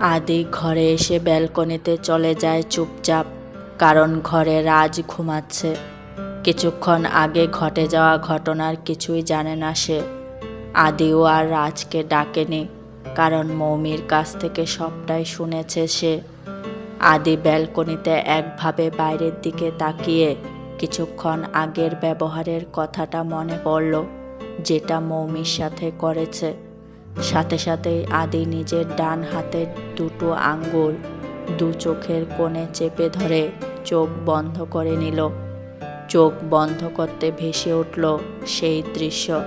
আদি ঘরে এসে ব্যালকনিতে চলে যায় চুপচাপ, কারণ ঘরে রাজ ঘুমাচ্ছে। কিছুক্ষণ আগে ঘটে যাওয়া ঘটনার কিছুই জানে না সে। আদিও আর রাজকে ডাকেনি, কারণ মৌমির কাছ থেকে সবটাই শুনেছে সে। আদি ব্যালকনিতে একভাবে বাইরের দিকে তাকিয়ে কিছুক্ষণ আগের ব্যবহারের কথাটা মনে পড়ল, যেটা মৌমির সাথে করেছে। সাথে সাথেই আদি নিজের ডান হাতের দুটো আঙ্গুল দু চোখের কোণে চেপে ধরে চোখ বন্ধ করে নিল। চোখ বন্ধ করতে ভেসে উঠল সেই দৃশ্য,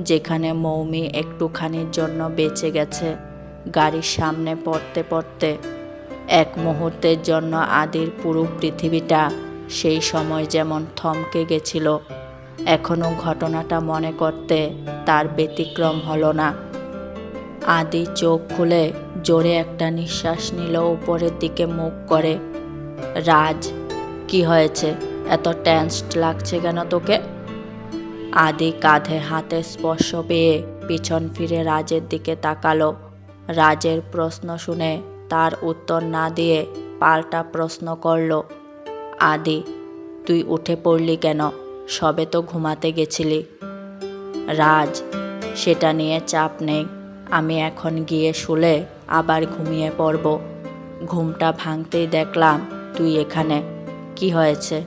যেখানে মৌমি একটুখানির জন্য বেঁচে গেছে, গাড়ির সামনে পড়তে পড়তে। এক মুহূর্তের জন্য আদির পুরো পৃথিবীটা সেই সময় যেমন থমকে গেছিল। এখনও ঘটনাটা মনে করতে তার ব্যতিক্রম হলো না। আদি চোখ খুলে জোরে একটা নিঃশ্বাস নিল উপরের দিকে মুখ করে। রাজ, কি হয়েছে? এত টেন্সড লাগছে কেন তোকে? আদি কাঁধে হাতে স্পর্শ পেয়ে পিছন ফিরে রাজের দিকে তাকালো। রাজের প্রশ্ন শুনে তার উত্তর না দিয়ে পাল্টা প্রশ্ন করল, আদি, তুই উঠে পড়লি কেন? সবে তো ঘুমাতে গেছিলি। রাজ, সেটা নিয়ে চাপ নেই। আমি এখন গিয়ে শুলে আবার ঘুমিয়ে পড়ব। ঘুমটা ভাঙতেই দেখলাম, তুই এখানে? কি হয়েছে?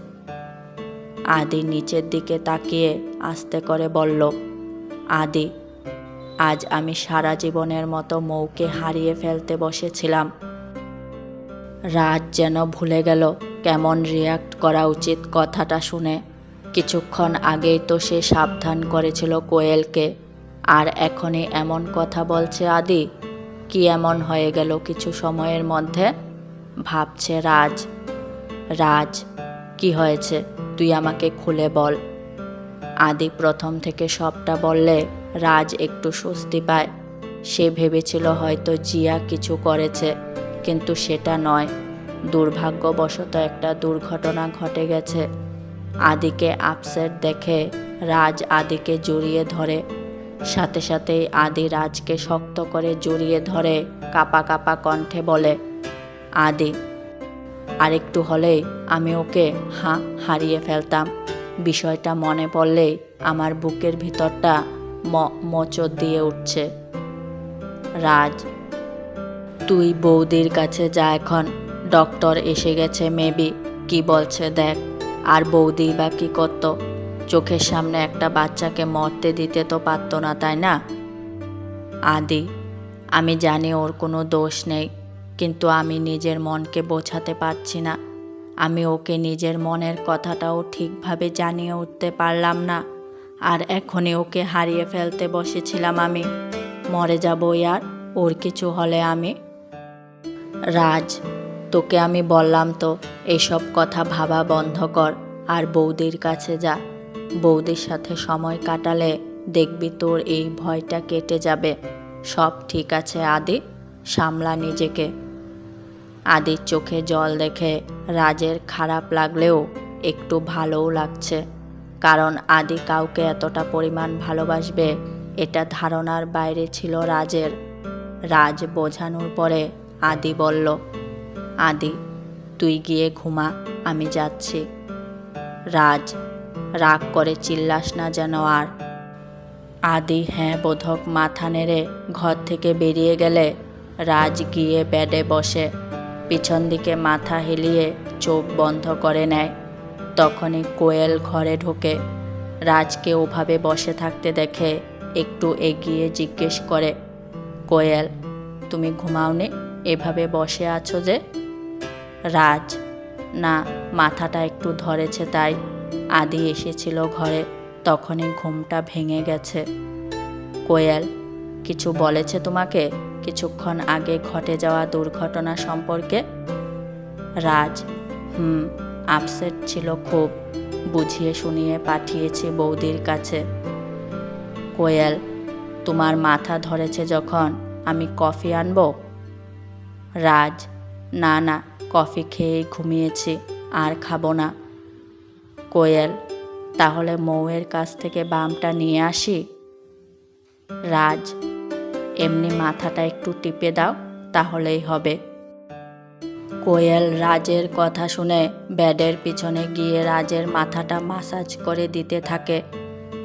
আদি নিচের দিকে তাকিয়ে আস্তে করে বলল, আদি, আজ আমি সারা জীবনের মতো মৌকে হারিয়ে ফেলতে বসেছিলাম। রাত যেন ভুলে গেল, কেমন রিয়াক্ট করা উচিত কথাটা শুনে। কিছুক্ষণ আগেই তো সে সাবধান করেছিল কোয়েলকে। আর এখনই এমন কথা বলছে আদি। কি এমন হয়ে গেল কিছু সময়ের মধ্যে? ভাবছে রাজ। রাজ, কি হয়েছে? তুই আমাকে খুলে বল। আদি প্রথম থেকে সবটা বললে রাজ একটু স্বস্তি পায়। সে ভেবেছিল হয়তো জিয়া কিছু করেছে, কিন্তু সেটা নয়। দুর্ভাগ্যবশত একটা দুর্ঘটনা ঘটে গেছে। আদিকে আপসেট দেখে রাজ আদিকে জড়িয়ে ধরে। সাথে সাথেই আদি রাজকে শক্ত করে জড়িয়ে ধরে কাপা কাপা কণ্ঠে বলে, আদি, আরেকটু হলেই আমি ওকে হাঁ হারিয়ে ফেলতাম। বিষয়টা মনে পড়লেই আমার বুকের ভিতরটা ম মোচড় দিয়ে উঠছে। রাজ, তুই বৌদির কাছে যা এখন। ডক্টর এসে গেছে মেবি। কি বলছে দেখ, আর বৌদি বা কী করত? চোখের সামনে একটা বাচ্চাকে মরতে দিতে তো পারতো না, তাই না? আদি, আমি জানি ওর কোনো দোষ নেই, কিন্তু আমি নিজের মনকে বোঝাতে পারছি না। আমি ওকে নিজের মনের কথাটাও ঠিকভাবে জানিয়ে উঠতে পারলাম না। আর এখনই ওকে হারিয়ে ফেলতে বসেছিলাম আমি। মরে যাব আর ওর কিছু হলে আমি। রাজ, তোকে আমি বললাম তো এইসব কথা ভাবা বন্ধ কর, আর বৌদির কাছে যা। বৌদির সাথে সময় কাটালে দেখবি তোর এই ভয়টা কেটে যাবে। সব ঠিক আছে, আদি। সামলা নিজেকে। আদির চোখে জল দেখে রাজের খারাপ লাগলেও একটু ভালোও লাগছে। কারণ আদি কাউকে এতটা পরিমাণ ভালোবাসবে, এটা ধারণার বাইরে ছিল রাজের। রাজ বোঝানোর পরে আদি বলল, আদি, তুই গিয়ে ঘুমা, আমি যাচ্ছি। রাজ রাগ করে চিল্লাস না যেন আর। আদি হ্যাঁ বোধক, মাথা নেড়ে ঘর থেকে বেরিয়ে গেলে রাজ গিয়ে বেডে বসে। পিছন দিকে মাথা হেলিয়ে চোখ বন্ধ করে নেয়। তখনই কোয়েল ঘরে ঢোকে। রাজকে ওভাবে বসে থাকতে দেখে একটু এগিয়ে জিজ্ঞেস করে, কোয়েল, তুমি ঘুমাওনি? এভাবে বসে আছো যে? রাজ, না, মাথাটা একটু ধরেছে তাই। আদি এসেছিল ঘরে, তখনই ঘুমটা ভেঙে গেছে। কোয়েল, কিছু বলেছে তোমাকে কিছুক্ষণ আগে ঘটে যাওয়া দুর্ঘটনা সম্পর্কে? রাজ, হুম, আপসেট ছিল খুব, বুঝিয়ে শুনিয়ে পাঠিয়েছি বৌদির কাছে। কোয়েল, তোমার মাথা ধরেছে যখন আমি কফি আনব? রাজ, না না, কফি খেয়েই ঘুমিয়েছি, আর খাব না। কোয়েল, তাহলে মৌয়ের কাছ থেকে বামটা নিয়ে আসি? রাজ, এমনি মাথাটা একটু টিপে দাও, তাহলেই হবে। কোয়েল রাজের কথা শুনে ব্যাডের পিছনে গিয়ে রাজের মাথাটা মাসাজ করে দিতে থাকে।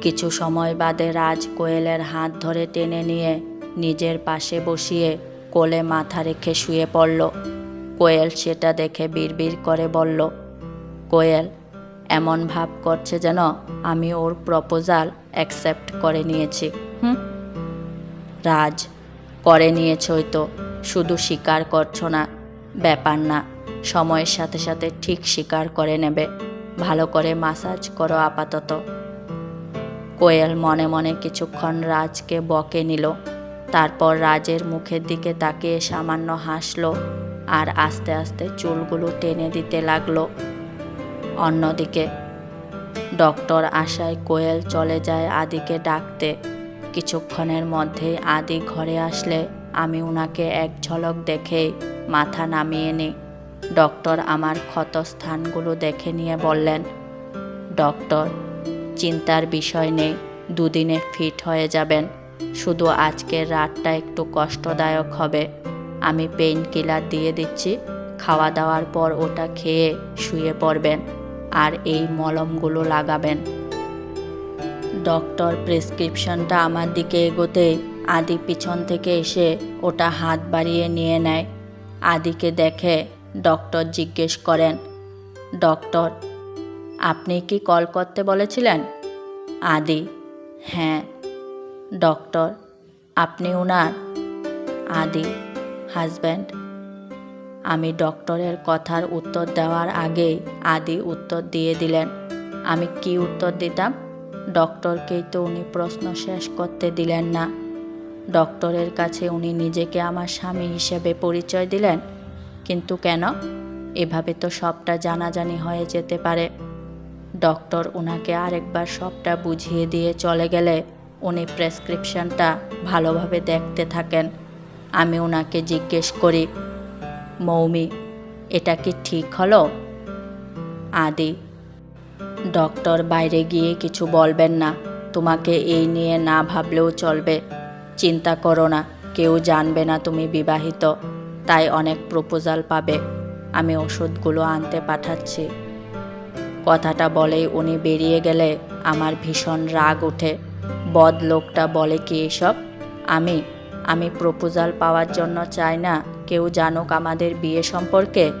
কিছু সময় বাদে রাজ কোয়েলের হাত ধরে টেনে নিয়ে নিজের পাশে বসিয়ে কোলে মাথা রেখে শুয়ে পড়ল। কোয়েল সেটা দেখে বিড়বিড় করে বলল, কোয়েল এমন ভাব করছে যেন আমি ওর প্রপোজাল অ্যাকসেপ্ট করে নিয়েছি। হুম? রাজ, করে নিয়েছই তো। শুধু স্বীকার করছ না, ব্যাপার না। সময়ের সাথে সাথে ঠিক স্বীকার করে নেবে। ভালো করে মাসাজ করো আপাতত। কোয়েল মনে মনে কিছুক্ষণ রাজকে বকে নিল। তারপর রাজের মুখের দিকে তাকিয়ে সামান্য হাসলো আর আস্তে আস্তে চুলগুলো টেনে দিতে লাগল। অন্যদিকে, ডক্টর আশায় কোয়েল চলে যায় আদিকে ডাকতে। কিছুক্ষণের মধ্যেই আদি ঘরে আসলে, আমি ওনাকে এক ঝলক দেখেই মাথা নামিয়ে নিই ডক্টর আমার ক্ষতস্থানগুলো দেখে নিয়ে বললেন, ডক্টর, চিন্তার বিষয় নেই, দুদিনে ফিট হয়ে যাবেন। শুধু আজকের রাতটা একটু কষ্টদায়ক হবে। আমি পেইন কিলার দিয়ে দিচ্ছি, খাওয়া দাওয়ার পর ওটা খেয়ে শুয়ে পড়বেন। আর এই মলমগুলো লাগাবেন। ডক্টর, প্রেসক্রিপশনটা আমার দিকে এগোতে আদি পিছন থেকে এসে ওটা হাত বাড়িয়ে নিয়ে নেয়। আদিকে দেখে ডক্টর জিজ্ঞেস করেন, ডক্টর, আপনি কি কল করতে বলেছিলেন? আদি হ্যাঁ ডক্টর, আপনি ওনার আদি, হাজব্যান্ড আমি ডক্টরের কথার উত্তর দেওয়ার আগেই আদি উত্তর দিয়ে দিলেন। আমি কি উত্তর দিতাম? ডক্টরকেই তো উনি প্রশ্ন শেষ করতে দিলেন না। ডক্টরের কাছে উনি নিজেকে আমার স্বামী হিসেবে পরিচয় দিলেন। কিন্তু কেন? এভাবে তো সবটা জানাজানি হয়ে যেতে পারে। ডক্টর ওনাকে আরেকবার সবটা বুঝিয়ে দিয়ে চলে গেলে উনি প্রেসক্রিপশনটা ভালোভাবে দেখতে থাকেন। আমি ওনাকে জিজ্ঞেস করি মৌমি, এটা কি ঠিক হলো? আদি, ডক্টর বাইরে গিয়ে কিছু বলবেন না, তোমাকে এই নিয়ে না ভাবলেও চলবে। চিন্তা করো না, কেউ জানবে না তুমি বিবাহিত, তাই অনেক প্রপোজাল পাবে। আমি ওষুধগুলো আনতে পাঠাচ্ছি। কথাটা বলেই উনি বেরিয়ে গেলে আমার ভীষণ রাগ ওঠে। বদ লোকটা বলে কি এসব? আমি আমি প্রপোজাল পাওয়ার জন্য চাই না? কেউ জানুক আমাদের বিয়ে সম্পর্কে,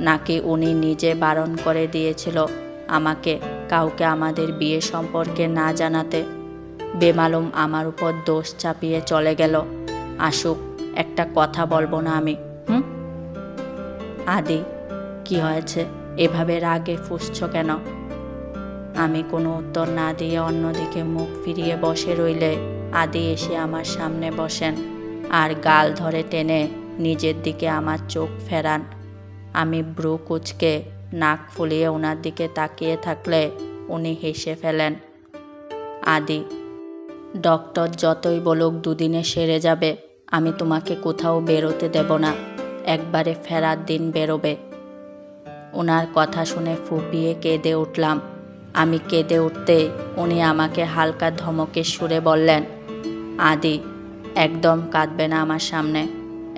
নাকি উনি নিজে বারণ করে দিয়েছিল আমাকে কাউকে আমাদের বিয়ে সম্পর্কে না জানাতে। বেমালুম আমার উপর দোষ চাপিয়ে চলে গেল। আসুক, একটা কথা বলব না আমি, হুম? আদি, কি হয়েছে? এভাবে রাগে ফুসছ কেন? আমি কোনো উত্তর না দিয়ে অন্যদিকে মুখ ফিরিয়ে বসে রইলে আদি এসে আমার সামনে বসেন আর গাল ধরে টেনে নিজের দিকে আমার চোখ ফেরান। আমি ব্রু কুচকে নাক ফুলিয়ে ওনার দিকে তাকিয়ে থাকলে উনি হেসে ফেলেন, আদি, ডক্টর যতই বলুক দুদিনে সেরে যাবে, আমি তোমাকে কোথাও বেরোতে দেব না, একবারে ফেরার দিন বেরোবে। ওনার কথা শুনে ফুপিয়ে কেঁদে উঠলাম। আমি কেঁদে উঠতে উনি আমাকে হালকা ধমকে সুরে বললেন, আদি, একদম কাঁদবে না আমার সামনে।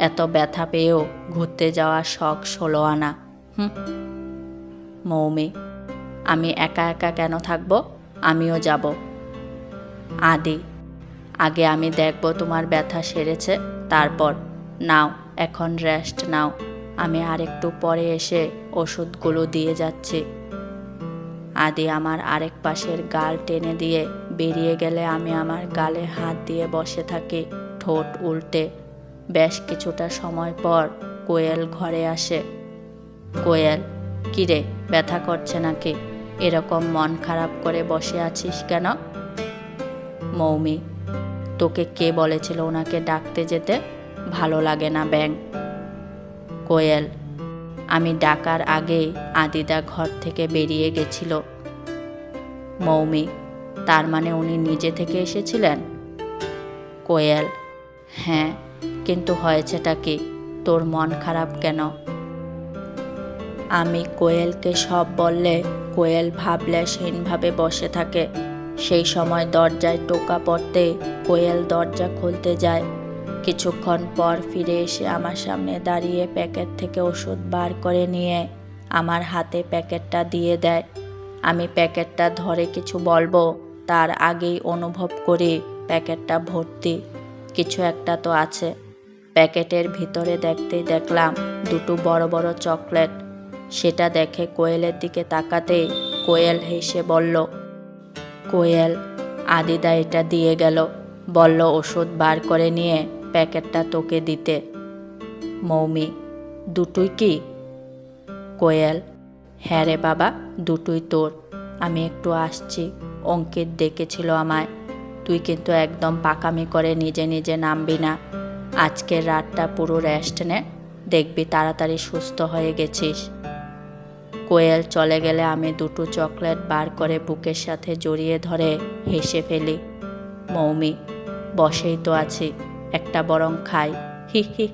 এত ব্যথা পেয়েও ঘুরতে যাওয়ার শখ ষোলো আনা। হুম। মৌমি, আমি একা একা কেন থাকব? আমিও যাব। আদি, আগে আমি দেখব তোমার ব্যথা সেরেছে, তারপর নাও, এখন রেস্ট নাও। আমি আরেকটু পরে এসে ওষুধগুলো দিয়ে যাচ্ছি। আদি আমার আরেক পাশের গাল টেনে দিয়ে বেরিয়ে গেলে আমি আমার গালে হাত দিয়ে বসে থাকি, ঠোঁট উল্টে। বেশ কিছুটা সময় পর কোয়েল ঘরে আসে। কোয়েল, কিরে, ব্যথা করছে নাকি? এরকম মন খারাপ করে বসে আছিস কেন? মৌমি, তোকে কে বলেছিল ওনাকে ডাকতে যেতে? ভালো লাগে না, ব্যাং। কোয়েল, আমি ডাকার আগেই আদিদা ঘর থেকে বেরিয়ে গেছিল। মৌমি, তার মানে উনি নিজে থেকে এসেছিলেন? কোয়েল হ্যাঁ কিন্তু হয়েছেটা কি তোর মন খারাপ কেন? আমি কোয়েলকে সব বললে, কোয়েল ভাবলেশহীনভাবে বসে থাকে। সেই সময় দরজায় টোকা পড়তে কোয়েল দরজা খুলতে যায়। কিছুক্ষণ পর ফিরে এসে আমার সামনে দাঁড়িয়ে প্যাকেট থেকে ওষুধ বার করে নিয়ে আমার হাতে প্যাকেটটা দিয়ে দেয়। আমি প্যাকেটটা ধরে কিছু বলব, তার আগেই অনুভব করি প্যাকেটটা ভর্তি। কিছু একটা তো আছে। প্যাকেটের ভিতরে দেখতেই দেখলাম দুটো বড় বড় চকলেট। সেটা দেখে কোয়েলের দিকে তাকাতেই কোয়েল হেসে বলল, কোয়েল, আদিদা এটা দিয়ে গেল। বলল ওষুধ বার করে নিয়ে প্যাকেটটা তোকে দিতে। মৌমি, দুটোই কি? কোয়েল হ্যাঁ রে বাবা, দুটোই তোর। আমি একটু আসছি। অঙ্কিত ডেকেছিল আমায়। তুই কিন্তু একদম পাকামি করে নিজে নিজে নামবি না। আজকের রাতটা পুরো রেস্ট নে, দেখবি তাড়াতাড়ি সুস্থ হয়ে গেছিস। কোয়েল চলে গেলে আমি দুটো চকলেট বার করে বুকের সাথে জড়িয়ে ধরে হেসে ফেলি, মৌমি, বসেই তো আছি, একটা বরং খাই। হি হি